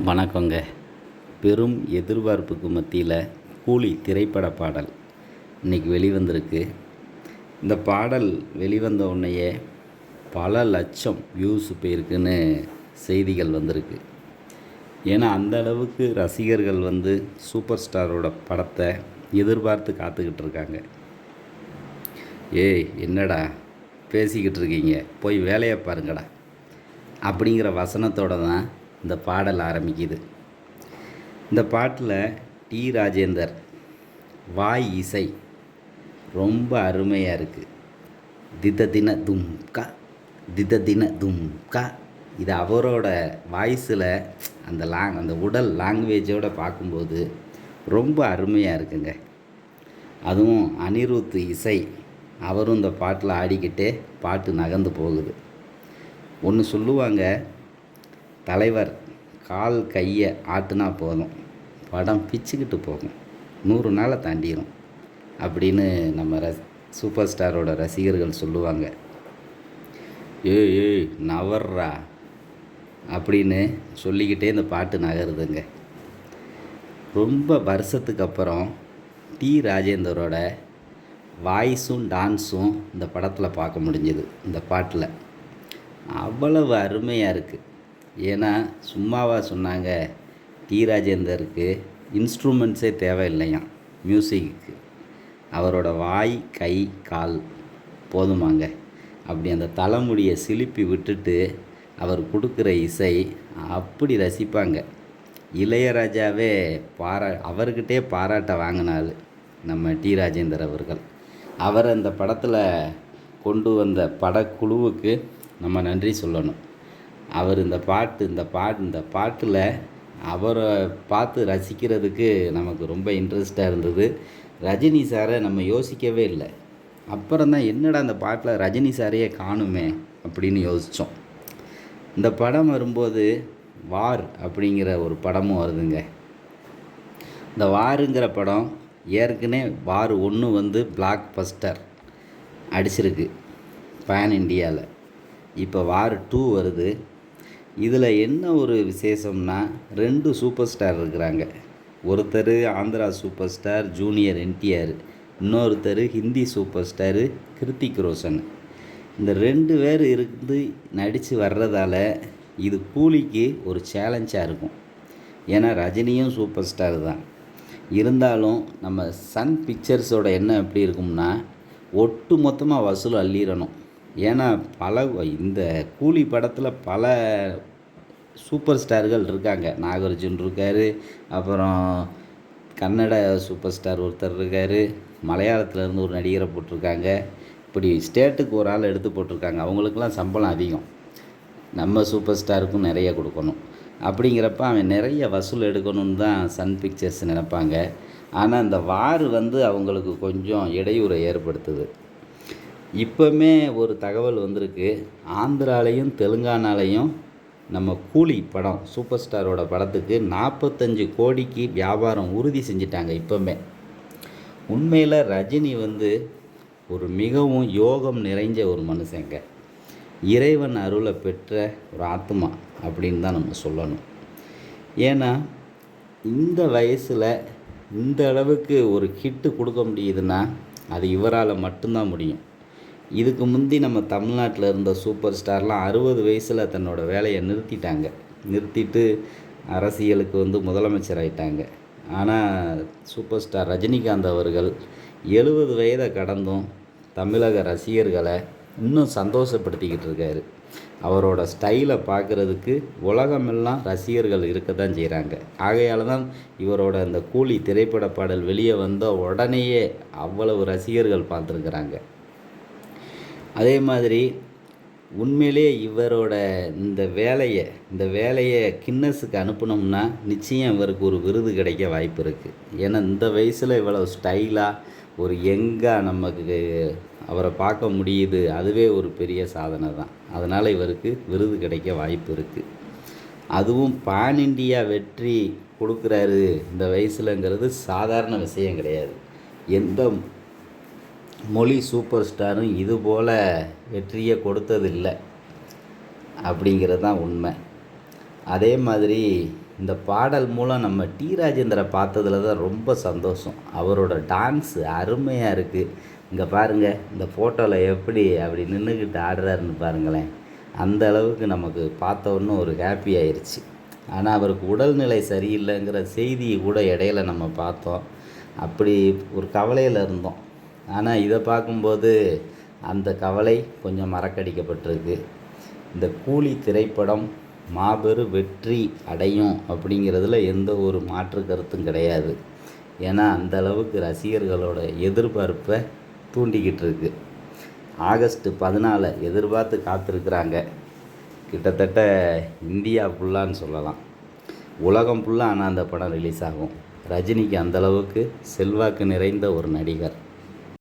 வணக்கங்க. பெரும் எதிர்பார்ப்புக்கு மத்தியில் கூலி திரைப்பட பாடல் இன்னைக்கு வெளிவந்திருக்கு. இந்த பாடல் வெளிவந்த உடனேயே பல லட்சம் வியூஸ் போயிருக்குன்னு செய்திகள் வந்திருக்கு. ஏன்னா அந்த அளவுக்கு ரசிகர்கள் வந்து சூப்பர் ஸ்டாரோட படத்தை எதிர்பார்த்து காத்துக்கிட்டு இருக்காங்க. ஏய் என்னடா பேசிக்கிட்டு இருக்கீங்க? போய் வேலையை பாருங்கடா. அப்படிங்கிற வசனத்தோட தான் இந்த பாடல் ஆரம்பிக்குது. இந்த பாட்டில் டி. ராஜேந்தர் வாய் இசை ரொம்ப அருமையாக இருக்குது தித தின தும்கா தித தின தும்கா இது அவரோட வாய்ஸில் அந்த லாங் அந்த உடல் லாங்குவேஜோடு பார்க்கும்போது ரொம்ப அருமையாக இருக்குங்க. அதுவும் அனிருத் இசை அவரும் இந்த பாட்டில் ஆடிக்கிட்டே பாட்டு நகர்ந்து போகுது. ஒன்று சொல்லுவாங்க தலைவர் கால் கையை ஆட்டுனா போதும். படம் பிச்சுக்கிட்டு போகும். நூறு நாளை தாண்டிடும் அப்படின்னு நம்ம ரஸ் சூப்பர் ஸ்டாரோட ரசிகர்கள் சொல்லுவாங்க. ஏய் ஏய் நவர்றா. அப்படின்னு சொல்லிக்கிட்டே இந்த பாட்டு நகருதுங்க. ரொம்ப வருஷத்துக்கு அப்புறம் டி. ராஜேந்தரோட வாய்ஸும் டான்ஸும் இந்த படத்தில் பார்க்க முடிஞ்சுது இந்த பாட்டில். அவ்வளவு அருமையாக இருக்குது ஏன்னா சும்மாவா சொன்னாங்க டி ராஜேந்தருக்கு இன்ஸ்ட்ருமெண்ட்ஸே தேவையில்லையாம் மியூசிக்கு. அவரோட வாய் கை கால் போதுமாங்க. அப்படி அந்த தலைமுடியை சிலுப்பி விட்டுட்டு அவர் கொடுக்குற இசை அப்படி ரசிப்பாங்க. இளையராஜாவே பாரா அவர்கிட்டே பாராட்ட வாங்கினார் நம்ம டி ராஜேந்தர் அவர்கள். அவர் அந்த படத்தில் கொண்டு வந்த படக்குழுவுக்கு நம்ம நன்றி சொல்லணும். அவர் இந்த பாட்டு இந்த பாட்டு இந்த பாட்டில் அவரை பார்த்து ரசிக்கிறதுக்கு நமக்கு ரொம்ப இன்ட்ரெஸ்டாக இருந்தது. ரஜினி சாரை நம்ம யோசிக்கவே இல்லை. அப்புறம் தான் என்னடா அந்த பாட்டில் ரஜினி சாரையே காணுமே அப்படின்னு யோசித்தோம் இந்த படம் வரும்போது வார் அப்படிங்கிற ஒரு படமும் வருதுங்க. இந்த வாருங்கிற படம் ஏற்கனவே வார் ஒன்று வந்து பிளாக் பஸ்டர் அடிச்சிருக்கு. பேன் இண்டியாவில் இப்போ வார் டூ வருது. இதில் என்ன ஒரு விசேஷம்னா ரெண்டு சூப்பர் ஸ்டார் இருக்கிறாங்க. ஒருத்தர் Andhra super star junior NTR. இன்னொருத்தர் ஹிந்தி சூப்பர் ஸ்டாரு கிருத்திக் ரோஷன். இந்த ரெண்டு பேர் இருந்து நடித்து வர்றதால இது கூலிக்கு ஒரு சேலஞ்சாக இருக்கும். ஏன்னா ரஜினியும் சூப்பர் ஸ்டார் தான். இருந்தாலும் நம்ம சன் பிக்சர்ஸோட எண்ணம் எப்படி இருக்கும்னா ஒட்டு மொத்தமாக வசூல் அள்ளிடணும். ஏன்னா பல இந்த கூலி படத்தில் பல சூப்பர் ஸ்டார்கள் இருக்காங்க. நாகார்ஜுன் இருக்கார் அப்புறம் கன்னட சூப்பர் ஸ்டார் ஒருத்தர் இருக்கார் மலையாளத்துலேருந்து ஒரு நடிகரை போட்டிருக்காங்க. இப்படி ஸ்டேட்டுக்கு ஒரு ஆள் எடுத்து போட்டிருக்காங்க. அவங்களுக்கெல்லாம் சம்பளம் அதிகம். நம்ம சூப்பர் ஸ்டாருக்கும் நிறைய கொடுக்கணும். அப்படிங்கிறப்ப அவன் நிறைய வசூல் எடுக்கணும்னு தான் சன் பிக்சர்ஸ் நினைப்பாங்க. ஆனால் அந்த வார் வந்து அவங்களுக்கு கொஞ்சம் இடையூறை ஏற்படுத்துது. இப்போவுமே ஒரு தகவல் வந்திருக்கு. ஆந்திராலையும் தெலுங்கானாலையும் நம்ம கூலி படம் சூப்பர் ஸ்டாரோட படத்துக்கு நாற்பத்தஞ்சு கோடிக்கு வியாபாரம் உறுதி செஞ்சிட்டாங்க இப்போவுமே. உண்மையில் ரஜினி வந்து ஒரு மிகவும் யோகம் நிறைஞ்ச ஒரு மனுஷங்க. இறைவன் அருளை பெற்ற ஒரு ஆத்மா அப்படின்னு தான் நம்ம சொல்லணும். ஏன்னா இந்த வயசில் இந்த அளவுக்கு ஒரு ஹிட்டு கொடுக்க முடியுதுன்னா அது இவரால் மட்டும்தான் முடியும். இதுக்கு முந்தி நம்ம தமிழ்நாட்டில் இருந்த சூப்பர் ஸ்டார்லாம் அறுபது வயசில் தன்னோட வேலையை நிறுத்திட்டாங்க. நிறுத்திட்டு அரசியலுக்கு வந்து முதலமைச்சர் ஆயிட்டாங்க ஆனால் சூப்பர் ஸ்டார் ரஜினிகாந்த் அவர்கள் எழுபது வயதை கடந்தும் தமிழக ரசிகர்களை இன்னும் சந்தோஷப்படுத்திக்கிட்டு இருக்காரு. அவரோட ஸ்டைலை பார்க்குறதுக்கு உலகமெல்லாம் ரசிகர்கள் இருக்க தான் செய்கிறாங்க ஆகையால் தான் இவரோட அந்த கூலி திரைப்பட பாடல் வெளியே வந்த உடனேயே அவ்வளவு ரசிகர்கள் பார்த்துருக்குறாங்க. அதே மாதிரி உண்மையிலே இவரோட இந்த வேலையை இந்த வேலையை கின்னஸுக்கு அனுப்புனோம்னா நிச்சயம் இவருக்கு ஒரு விருது கிடைக்க வாய்ப்பு இருக்குது ஏன்னா இந்த வயசில் இவ்வளோ ஸ்டைலாக ஒரு எங்காக நமக்கு அவரை பார்க்க முடியுது. அதுவே ஒரு பெரிய சாதனை தான். அதனால் இவருக்கு விருது கிடைக்க வாய்ப்பு இருக்குது அதுவும் பான் இண்டியா வெற்றி கொடுக்குறாரு இந்த வயசுலங்கிறது சாதாரண விஷயம் கிடையாது. எந்த மொழி சூப்பர் ஸ்டாரும் இது போல் வெற்றியை கொடுத்ததில்லை அப்படிங்கிறது தான் உண்மை. அதே மாதிரி இந்த பாடல் மூலம் நம்ம டி ராஜேந்தரை பார்த்ததுல தான் ரொம்ப சந்தோஷம். அவரோட டான்ஸு அருமையாக இருக்குது இங்கே பாருங்கள் இந்த ஃபோட்டோவில் எப்படி அப்படி நின்றுக்கிட்டு ஆடுறாருன்னு பாருங்களேன். அந்த அளவுக்கு நமக்கு பார்த்த ஒரு ஹாப்பி ஆயிடுச்சு ஆனால் அவருக்கு உடல்நிலை சரியில்லைங்கிற செய்தியை கூட இடையில நம்ம பார்த்தோம். அப்படி ஒரு கவலையில் இருந்தோம். ஆனால் இதை பார்க்கும்போது அந்த கவலை கொஞ்சம் மறக்கடிக்கப்பட்டிருக்கு. இந்த கூலி திரைப்படம் மாபெரும் வெற்றி அடையும் அப்படிங்கிறதுல எந்த ஒரு மாற்று கருத்தும் கிடையாது. ஏன்னா அந்த அளவுக்கு ரசிகர்களோட எதிர்பார்ப்பை தூண்டிக்கிட்டு இருக்கு. ஆகஸ்ட் பதினாலை எதிர்பார்த்து காத்திருக்கிறாங்க. கிட்டத்தட்ட இந்தியா ஃபுல்லான்னு சொல்லலாம். உலகம் ஃபுல்லாக ஆனால் அந்த படம் ரிலீஸ் ஆகும். ரஜினிக்கு அந்தளவுக்கு செல்வாக்கு நிறைந்த ஒரு நடிகர்.